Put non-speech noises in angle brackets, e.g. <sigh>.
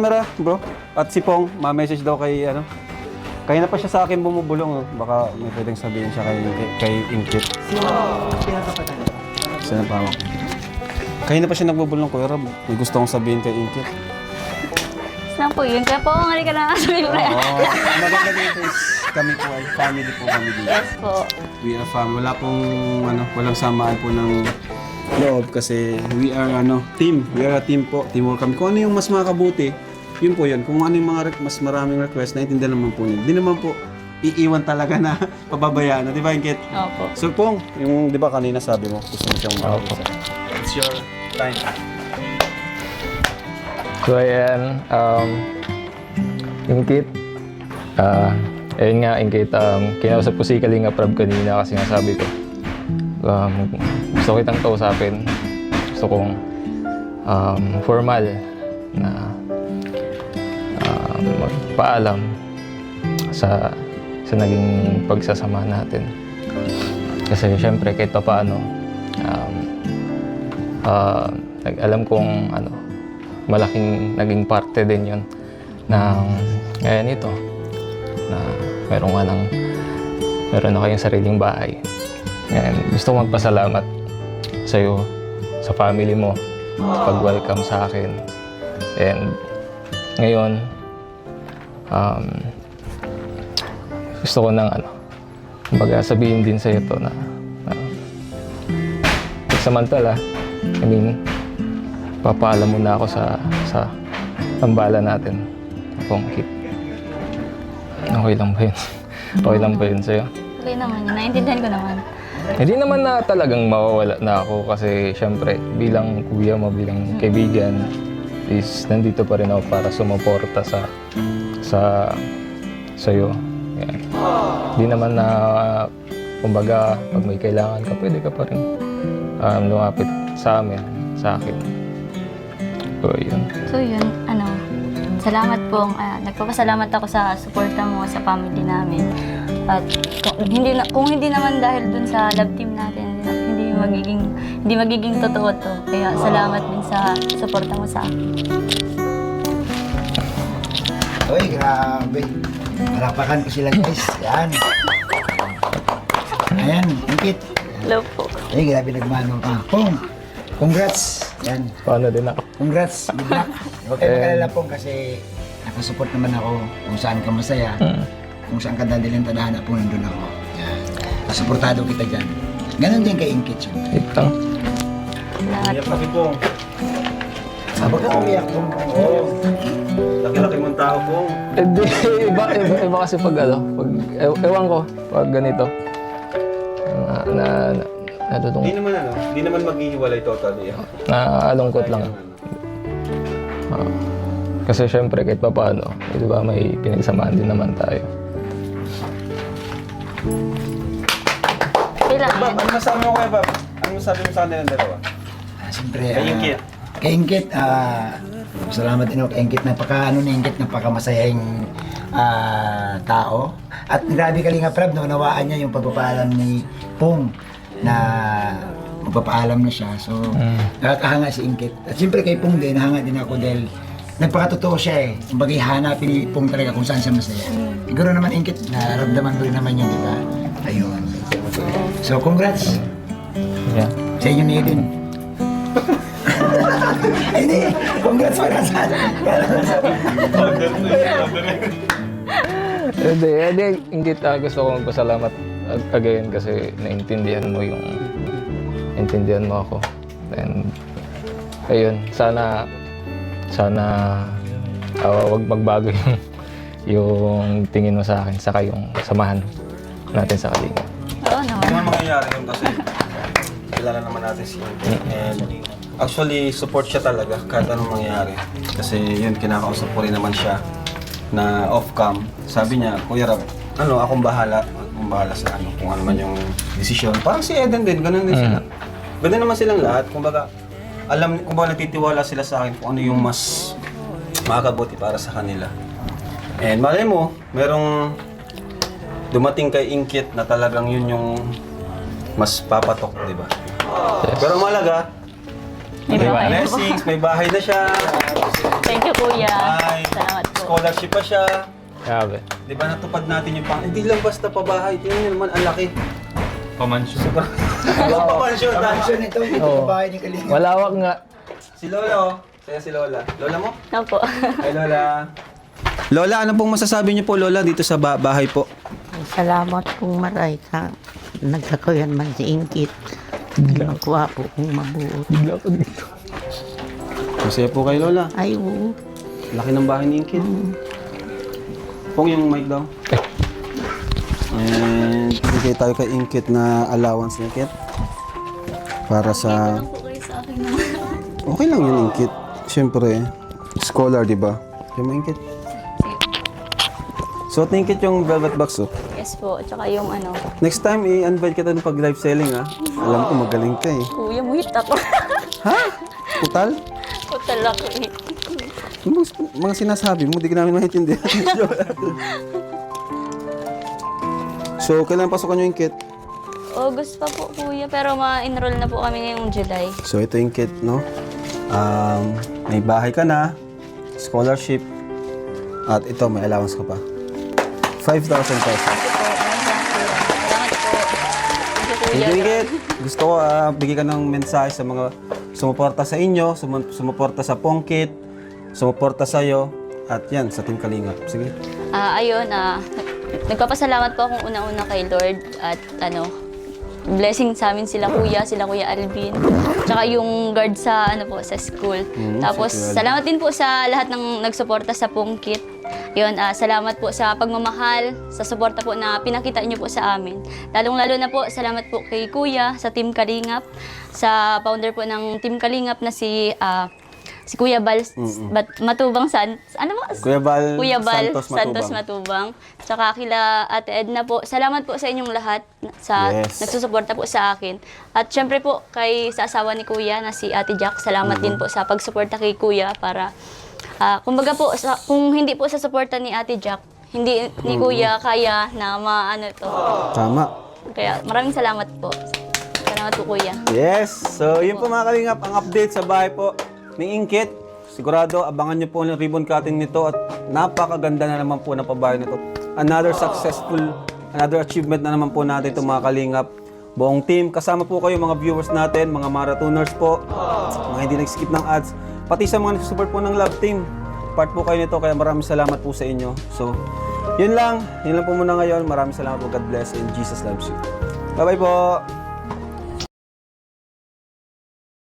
camera, bro. At si Pong, ma-message daw kay, ano, kaya na pa siya sa akin bumubulong. Oh. Baka may pwedeng sabihin siya kay, kay Inkit. Sino pa ako? Kaya na pa siya nagbubulong, Kuya Rob. May gusto kong sabihin kay Inkit. Saan po yun? Kaya po, halika na <laughs> sabi mo na. Oo. Maganda dito is kami po ay family po kami dito. Yes po. We are family. Wala pong ano, walang samaan po ng loob kasi we are ano, team. We are a team po. Teamwork kami. Kung ano yung mas makakabuti, yun po yun. Kung ano yung mga mas maraming request, naintindihan naman po yun. Di naman po iiwan talaga na <laughs> pababayaan. Di ba, Inkit? Opo. So, Pong, yung di ba kanina sabi mo, gusto mo siyang makausap. It's your time. So ayan, um, yung kit, ah, ayun nga, yung kit, um, kinausap ko si Kalinga Prab kanina kasi nga sabi ko, um, gusto kitang kausapin, gusto kong um, formal na magpaalam sa sa naging pagsasama natin. Kasi syempre kahit pa paano, um, nag- alam kong ano, malaking naging parte din yun ng ngayon ito na meron ka ng meron na kayong sariling bahay. And gusto ko magpasalamat sa iyo, sa family mo, pag-welcome sa akin. And ngayon, um, gusto ko nang ano, kumbaga sabihin din sa iyo to na, na samantala, I mean, papaalam muna ako sa sa tambala natin. Kung kit. Okay lang ba yun? <laughs> Okay lang ba yun sa'yo? Okay naman yun. Naintindihan ko naman. Hindi naman na talagang mawawala na ako kasi syempre bilang kuya mo, bilang kaibigan is nandito pa rin ako para sumuporta sa sa sa'yo. Yan. Hindi naman na kumbaga pag may kailangan ka, pwede ka pa rin um, lumapit sa amin, sa akin. So, yun. So yun, ano, salamat po. ah, nagpapasalamat ako sa suporta mo sa family namin. At kung hindi, na, kung hindi naman dahil dun sa love team natin, hindi magiging hindi magiging totoo to. Kaya salamat din sa suporta mo sa akin. Uy, grabe. Harapakan ko sila guys. Yan. Ayan, ingkit. Hello po. Ay, grabe nagmano ka. Pong, congrats. Yan. Paano din ako? Congrats. Good luck. Huwag kayo mag-alala pong kasi nakasupport naman ako kung saan ka masaya. Kung saan ka dadalhin tadhana po nandun ako. Yan. Suportado kita dyan. Ganon din kay Ingkit. syempre. Wait lang. Salamat po. Laki Pong. Huwag ka umiyak Pong. Oo. Laki-laki mong tao, Pong. Hindi, iba, iba, iba kasi pag ano, pag, ew- ewan ko, pag ganito. Na, na, na, natutong, Hindi naman ano, hindi naman maghihiwalay totally. ah. naalungkot lang. Oo. kasi syempre, kahit pa paano, eh, di ba, may pinagsamahan din naman tayo. Kailangan. Bob, ano masabi mo kay Bob? Ano masabi mo sa kanila dalawa? Ah, Siyempre. Kay ah, Ingkit. Kay Ingkit, ah, salamat din ako kay Ingkit. Napaka, ano ni Ingkit, napaka masayahing ah, tao. At grabe kalinga Prab, nawaan niya yung pagpapaalam ni Pong na magpapaalam na siya. So, nakakahanga si Ingkit. At siyempre kay Pong din, nahanga din ako dahil nagpakatotoo siya eh. Kumbaga hanapin ni Pong talaga kung saan siya masaya. Siguro naman Ingkit, naramdaman ko rin naman yun, di ba? Ayun. So, congrats Yeah. sa inyo ni Eden. <laughs> Hindi. Congrats pala sa Hindi, hindi, ah, gusto ko magpasalamat ag- again kasi naintindihan mo yung naintindihan mo ako. And ayun, sana sana ah, wag magbago <laughs> yung yung tingin mo sa akin saka yung samahan natin sa kalinga. Oo Hindi naman. naman mangyayari yun kasi kilala naman natin si Ingkit. And actually, support siya talaga kahit anong mangyayari. Kasi yun, kinakausap ko rin naman siya na off-cam. Sabi niya, Kuya Rab, ano, akong bahala. Akong bahala sa ano, kung ano man yung desisyon. Parang si Eden din, ganun din sila. Ganun naman silang lahat. Kumbaga, alam, kumbaga natitiwala sila sa akin kung ano yung mas makakabuti para sa kanila. And malay mo, merong dumating kay Inkit na talagang yun yung mas papatok, di ba? Pero malaga, May May bahay na po. Blessings, may bahay na siya. Thank you, kuya. Ay, Salamat po. scholarship pa siya. Grabe. Di ba natupad natin yung pang... Hindi lang basta pabahay. Tingnan nyo naman, ang laki. Pamansyon. Wala pa mansyon. Kamansion ito, ito Oo. bahay ni Kalinga. Malawak nga. Si Lola, oh. Saya si Lola. Lola mo? Ano po? Hi, Lola. Lola, ano pong masasabi niyo po, Lola, dito sa ba- bahay po? Salamat kung maray ka. Nagkakayan man si Ingkit. Nagkuha po kung mabuot. Bigla ko dito. Masaya po kay Lola. Ay, oo. Laki ng bahay ni Inkit. Pong yung mic daw. And bigay tayo kay Inkit na allowance ni Inkit. Para sa... Okay lang yun, Inkit. Siyempre, scholar, di ba? Yung mo, Inkit. So, Inkit yung velvet box, oh. Yes po. Tsaka yung ano, Next time, i-invite kita ng pag-live selling, ah. Alam ko, magaling ka, eh. kuya, muhit ako. <laughs> Ha? Total? Total ako eh. Yung mga, mga sinasabi mo, di ka namin maintindihan. <laughs> so, kailan pasukan yung Inkit? August pa po, kuya. Pero ma-enroll na po kami ngayong July. So ito yung kit, no? Um, may bahay ka na, scholarship, at ito, may allowance ka pa. 5,000 pesos. Ingrid. <laughs> Gusto ko ah, bigyan ka ng mensahe sa mga sumuporta sa inyo, sum- sumuporta sa Pongkit, sumuporta sa iyo, at yan, sa Team Kalingap. Sige. Ah, ayun, ah, nagpapasalamat po akong unang-una kay Lord at ano, blessing sa amin sila kuya, sila kuya Alvin. Tsaka yung guard sa ano po sa school. Mm, Tapos salamat din po sa lahat ng nagsuporta sa Pungkit. Yun, ah, salamat po sa pagmamahal, sa suporta po na pinakita niyo po sa amin. Lalong-lalo na po, salamat po kay Kuya, sa Team Kalingap, sa founder po ng Team Kalingap na si ah, si Kuya Bal Bat- Matubang San ano ba? Kuya Bal, Kuya Bal Santos Santos, Matubang. Matubang. Tsaka kila Ate Edna po. Salamat po sa inyong lahat sa Yes. nagsusuporta po sa akin. At syempre po kay sa asawa ni Kuya na si Ate Jack. Salamat din po sa pagsuporta kay Kuya para ah, kumbaga po sa, kung hindi po sa suporta ni Ate Jack, hindi ni Kuya kaya na maano to. Tama. Kaya maraming salamat po. Salamat po Kuya. Yes! So, yun po mga kalingap, ang update sa bahay po ni Inkit. Sigurado, abangan nyo po ang ribbon cutting nito at napakaganda na naman po ng pabahay nito. Another successful, another achievement na naman po natin itong mga kalingap. Buong team, kasama po kayo mga viewers natin, mga marathoners po, mga hindi nag-skip ng ads, pati sa mga nag-support po ng love team. Part po kayo nito, kaya maraming salamat po sa inyo. So, yun lang. Yun lang po muna ngayon. Maraming salamat po. God bless and Jesus loves you. Bye-bye po!